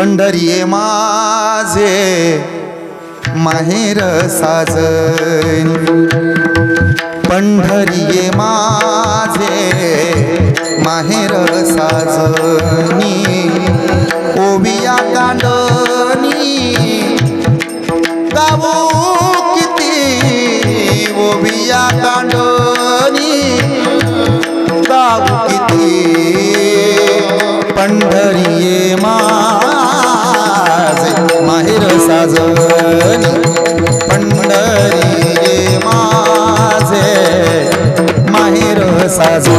पंढरी ये माझे माहेर साजन. पंढरी ये माझे माहेर साजनी. ओविया कांड माझ पंढरी माझे माहेर साजू